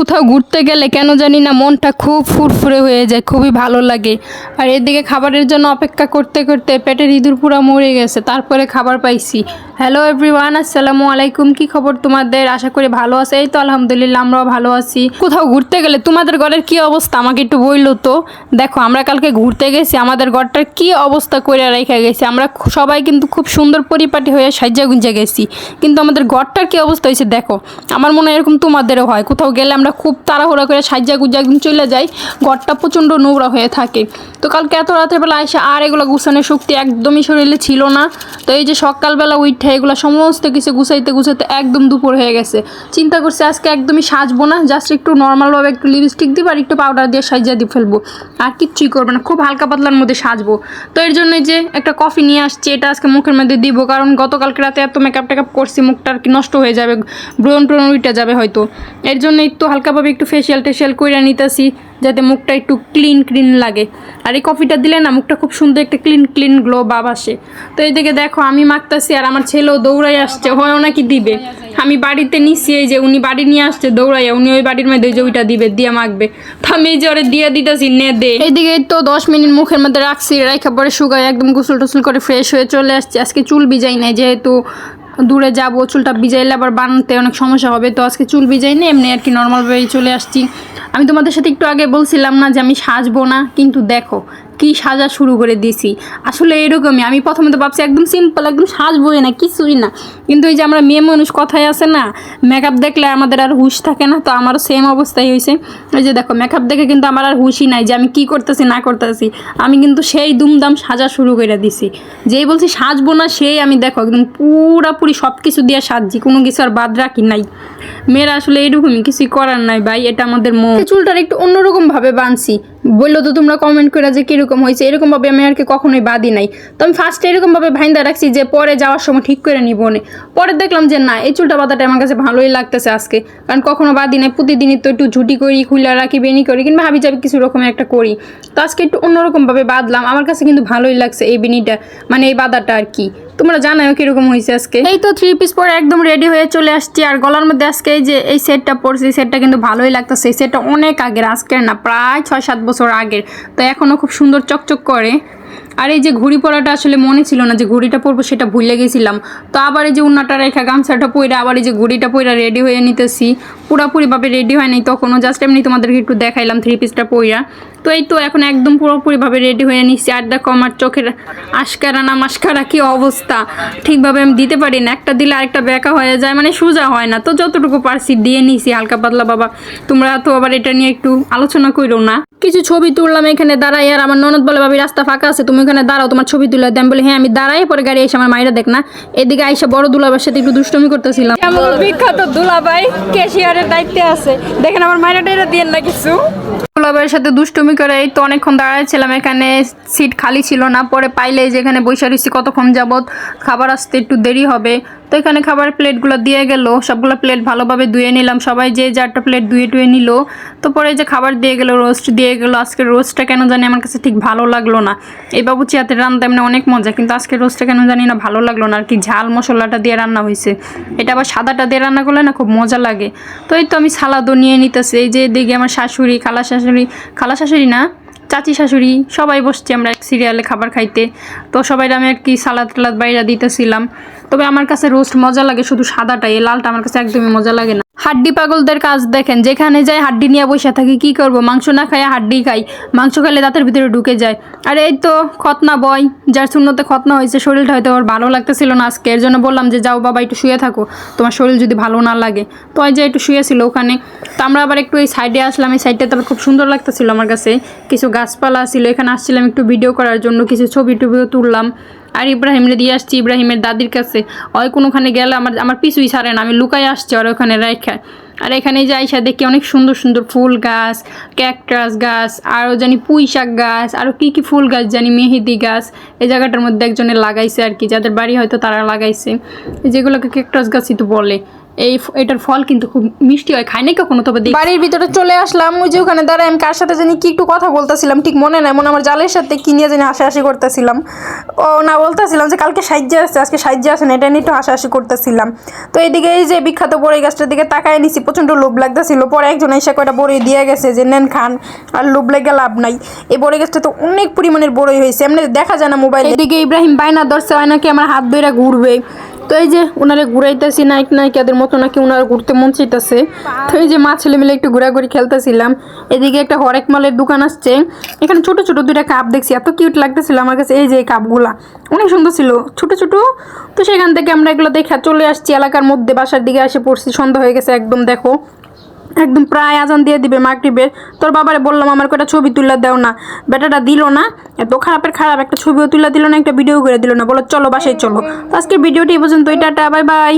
কোথাও ঘুরতে গেলে কেন জানি না মনটা খুব ফুরফুরে হয়ে যায়, খুবই ভালো লাগে। আর এদিকে খাবারের জন্য অপেক্ষা করতে করতে পেটের ইঁদুর পুরো মরে গেছে, তারপরে খাবার পাইছি। হ্যালো এভরিওয়ান আসসালামু আলাইকুম, কি খবর তোমাদের? আশা করি ভালো আছে। এই তো আলহামদুলিল্লাহ, আমরাও ভালো আছি। কোথাও ঘুরতে গেলে তোমাদের ঘরের কি অবস্থা? আমাকে একটু বলল তো। দেখো, আমরা কালকে ঘুরতে গেছি, আমাদের ঘরটার কি অবস্থা করে রেখে গেছি। আমরা সবাই কিন্তু খুব সুন্দর পরিপাটি হয়ে সাজ্জা গুঞ্জা গেছি। কিন্তু আমাদের ঘরটার কি অবস্থা হয়েছে দেখো। আমার মনে হয় এরকম তোমাদেরও হয়। কোথাও গেলে আমরা খুব তাড়াহুড়া করে সাজ্জা গুজ্জা একদম চলে যাই। ঘরটা প্রচণ্ড নোংরা হয়ে থাকে। তো কালকে এত রাতের বেলা এসে আর এগুলো গুছানোর শক্তি একদমই শরীরে ছিল না। তো এই যে সকালবেলা উঠে এগুলো সমস্ত কিছু গুছাইতে গুছাইতে একদম দুপুর হয়ে গেছে। চিন্তা করছি আজকে একদমই সাজবো না জাস্ট একটু নর্মালভাবে একটু লিপস্টিক দিব আর একটু পাউডার দিয়ে সাজিয়ে দিয়ে ফেলব। আর কিচ্ছুই করব না, খুব হালকা পাতলার মধ্যে সাজবো। তো এর জন্য যে একটা কফি নিয়ে আসছি, এটা আজকে মুখের মধ্যে দিব। কারণ গতকালকে রাতে এত মেকআপ টেকআপ করছি, মুখটা আর কি নষ্ট হয়ে যাবে ব্রণ ট্রণ উইটা যাবে হয়তো। এর জন্য একটু হালকাভাবে একটু ফেশিয়াল টেশিয়াল করে নিতেছি, যাতে মুখটা একটু ক্লিন ক্লিন লাগে। আর এই কফিটা দিলে না, মুখটা খুব সুন্দর একটা ক্লিন ক্লিন গ্লো ভাব আসে। তো এইদিকে দেখো, আমি মাখতাছি আর আমার ছেলেও দৌড়াই আসছে হয় নাকি দিবে। আমি বাড়িতে নিচ্ছি এই যে উনি বাড়ি নিয়ে আসছে, দৌড়াইয়া উনি ওই বাড়ির মধ্যে যে ওইটা দিবে, দিয়ে মাখবে। তো আমি এই যে ওরে দিয়ে দিতেছি, নে দে। এইদিকে তো দশ মিনিট মুখের মধ্যে রাখছি রাখা পরে শুকায় একদম গোসল টোসল করে ফ্রেশ হয়ে চলে আসছে। আজকে চুল বিজাই নাই, যেহেতু দূরে যাব, চুলটা ভিজাইলে আবার বানাতে অনেক সমস্যা হবে, তো আজকে চুল ভিজাই না এমনি আর কি নর্মালভাবেই চলে আসছি। আমি তোমাদের সাথে একটু আগে বলছিলাম না যে আমি সাজবো না, কিন্তু দেখো কি সাজা শুরু করে দিছি আসলে এরকমই, আমি প্রথমে তো ভাবছি একদম সিম্পল একদম সাজবোই না, কিছুই না। কিন্তু এই যে আমরা মেয়ে মানুষ কথায় আছে না মেকআপ দেখলে আমাদের আর হুশ থাকে না, তো আমারও সেম অবস্থাই হয়েছে। এই যে দেখো মেকআপ দেখে কিন্তু আমার আর হুশই নাই যে আমি কি করতেছি, না করতেছি। আমি কিন্তু সেই দুমদাম সাজা শুরু করে দিছি। যেই বলছি সাজবো না, সেই আমি দেখো একদম পুরাপুরি সব কিছু দিয়ে সাজছি, কোনো কিছু আর বাদ রাখি নাই। মেয়েরা আসলে এরকমই, কিছুই করার নাই ভাই, এটা আমাদের মন। চুলটার একটু অন্যরকম ভাবে বানছি। বলল তো তোমরা কমেন্ট করে যে কীরকম হয়েছে এরকম ভাবে আমি আর কি কখনোই বাদি নাই। তো আমি ফার্স্টে এরকম ভাবে ভাইন্দা রাখছি যে পরে যাওয়ার সময় ঠিক করে নিব নে। পরে দেখলাম যে না, এই চুলটা বাঁধাটা আমার কাছে ভালোই লাগতেছে আজকে। কারণ কখনো বাদি নাই, প্রতিদিনই তো একটু ঝুটি করি খুলে রাখি বেনি করি, কিংবা হাবি যাবি কিছু রকমের একটা করি। তো আজকে একটু অন্যরকমভাবে বাঁধলাম, আমার কাছে কিন্তু ভালোই লাগছে এই বেনিটা মানে এই বাঁধাটা আর কি। তোমরা জানো কীরকম হয়েছে আজকে? এই তো থ্রি পিস পরে একদম রেডি হয়ে চলে আসছি। আর গলার মধ্যে আজকে এই যে এই সেটটা পরছি সেটটা কিন্তু ভালোই লাগতেছে। এই সেটটা অনেক আগের, আজকের না, প্রায় ছয় সাত বছর আগের। তো এখনও খুব সুন্দর চকচক করে। আর এই যে ঘুড়ি পরাটা আসলে মনে ছিল না যে ঘুড়িটা পরবো সেটা ভুলে গেছিলাম। তো আবার এই যে উন্নাটা রেখা গামছাটা পইরা আবার এই যে ঘুড়িটা পইরা রেডি হয়ে নিতেছি। পুরোপুরিভাবে রেডি হয় নাই তখনও, জাস্ট এমনি তোমাদেরকে একটু দেখাইলাম থ্রি পিসটা পইরা। তো এই তো এখন একদম পুরোপুরিভাবে রেডি হয়ে নিচ্ছি আর দেখো আমার চোখের আশকারা না মাস্কারা কি অবস্থা। ঠিকভাবে আমি দিতে পারি না। একটা দিলে আরেকটা বেঁকা হয়ে যায় মানে সোজা হয় না। তো যতটুকু পারছি দিয়ে নিছি। হালকা পাতলা বাবা, তোমরা তো আবার এটা নিয়ে একটু আলোচনা করো না। কিছু ছবি তুললাম এখানে দাঁড়াই আর আমার ননদ বলে ভাবি রাস্তা ফাঁকা আছে তুমি ওখানে দাঁড়াও তোমার ছবি তুলে দেন। বলে হ্যাঁ আমি দাঁড়াই পরে গাড়ি এসে আমার মায়েরা দেখ না। এদিকে আইসা বড় দুলাবার সাথে একটু দুষ্টমি করতেছিলাম। বিখ্যাত দুলাভাই ক্যাশিয়ারের দায়িত্বে আছে। দেখেন আমার মাইনা টাইনা দিয়ে না কিছু। দুলাভাইয়ের সাথে দুষ্টুমি করে এই তো অনেকক্ষণ দাঁড়াইছিলাম এখানে সিট খালি ছিল না পরে পাইলে যে এখানে বসে রয়েছি কতক্ষণ যাবত খাবার আসতে একটু দেরি হবে। তো এখানে খাবারের প্লেটগুলো দিয়ে গেল। সবগুলো প্লেট ভালোভাবে ধুয়ে নিলাম। সবাই যে যারটা প্লেট ধুয়ে টুয়ে নিল, তো পরে যে খাবার দিয়ে গেলো, রোস্ট দিয়ে গেলো আজকে রোস্টটা কেন জানি আমার কাছে ঠিক ভালো লাগল না। এই বাবু চিয়াতে রান্না এমনি অনেক মজা, কিন্তু আজকের রোস্টটা কেন জানি না ভালো লাগল না। আর কি ঝাল মশলাটা দিয়ে রান্না হয়েছে এটা আবার সাদাটা দিয়ে রান্না করলে না খুব মজা লাগে। তো এই তো আমি সালাদও নিয়ে নিতেছি। এই যে দেখি আমার শাশুড়ি, খালা শাশুড়ি খালা শাশুড়ি না চাচি শাশুড়ি সবাই বসছি আমরা এক সিরিয়ালে খাবার খাইতে। তো সবাই আমি আর কি সালাদ টালাদ বাইরা দিতেছিলাম। তবে আমার কাছে রোস্ট মজা লাগে শুধু সাদাটাই লালটা আমার কাছে একদমই মজা লাগে না। হাড্ডি পাগলদের কাজ দেখেন, যেখানে যাই হাড্ডি নিয়ে বসে থাকি, কি করব? মাংস না খাই হাড্ডি খাই। মাংস খেলে দাঁতের ভিতরে ঢুকে যায়। আর এই তো খতনা বয় যার শূন্যতে খতনা হয়েছে, শরীরটা হয়তো ওর ভালো লাগতেছিল না আজকে। এর জন্য বললাম যে, যাও বাবা, একটু শুয়ে থাকো। তোমার শরীর যদি ভালো না লাগে। তো যে একটু শুয়েছিল ওখানে। তো আমরা আবার একটু এই সাইডে আসলাম। এই সাইডটা তারপর খুব সুন্দর লাগতেছিল আমার কাছে। কিছু গাছপালা ছিল, এখানে আসছিলাম একটু ভিডিও করার জন্য, কিছু ছবি টবিও তুললাম। আর ইব্রাহিমরে দিয়ে আসছি, ইব্রাহিমের দাদির কাছে। ওই কোনোখানে গেলে আমার আমার পিছুই ছাড়ে না, আমি লুকাই আসছি আর ওখানে রেখা। আর এখানে যে আইসা দেখি অনেক সুন্দর সুন্দর ফুল গাছ ক্যাকটাস গাছ, আরও জানি পুঁই শাক গাছ, আরও কী কী ফুল গাছ জানি, মেহেদি গাছ। এই জায়গাটার মধ্যে একজনে লাগাইছে আর কি, যাদের বাড়ি হয়তো তারা লাগাইছে। যেগুলোকে ক্যাকটাস গাছই তো বলে। এই এটার ফল কিন্তু খুব মিষ্টি হয় খাই নাই কখনো? তবে বাড়ির ভিতরে চলে আসলাম ওই যে ওখানে দাঁড়ায় আমি কার সাথে জানি কি একটু কথা বলতেছিলাম ঠিক মনে নাই মনে আমার জালের সাথে কি নিয়ে জানি হাসাহাসি করতেছিলাম। ও না বলতেছিলাম যে কালকে সাহায্য আসছে আজকে সাহায্য আসে না এটা নিয়ে একটু হাসাহাসি করতেছিলাম। তো এইদিকে এই যে বিখ্যাত বড়ই গাছটার দিকে তাকায় নিছি প্রচণ্ড লোভ লাগতেছিল। পরে একজন এসে কয়টা বড়ই দিয়ে গেছে যে নেন খান আর লোভ লেগে লাভ নাই। এই বড়ই গাছটা তো অনেক পরিমাণের বড়ই হয়েছে এমনি দেখা যায় না মোবাইল। এদিকে ইব্রাহিম বাইনা ধরছে হয় নাকি আমার হাত ধরে ঘুরবে। তো এই যে ওনারে ঘুরাইতেছি নাইক নায়িকাদের মতো নাকি ওনারা ঘুরতে মন চাইতেছে। তো এই যে মা ছেলে মিলে একটু ঘোরাঘুরি খেলতেছিলাম। এদিকে একটা হরেক মালের দোকান আসছে। এখানে ছোট ছোট দুইটা কাপ দেখছি, এত কিউট লাগতেছিল আমার কাছে। এই যে কাপগুলা, অনেক সুন্দর ছিল, ছোট ছোট। তো সেখান থেকে আমরা এগুলো দেখে চলে আসছি, এলাকার মধ্যে, বাসার দিকে এসে পড়ছি, সন্ধ্যা হয়ে গেছে, একদম দেখো। একদম প্রায় আজান দিয়ে দিবে মাগরিবের। তোর বাবারে বললাম, আমার কটা ছবি তুলে দাও না। বেটাটা দিল না, এত খারাপের খারাপ একটা ছবিও তুলে দিল না, একটা ভিডিও করে দিল না। বলো, চলো বাসায় চলো। আজকে আজকের ভিডিওটি এই পর্যন্ত এটা বাই বাই।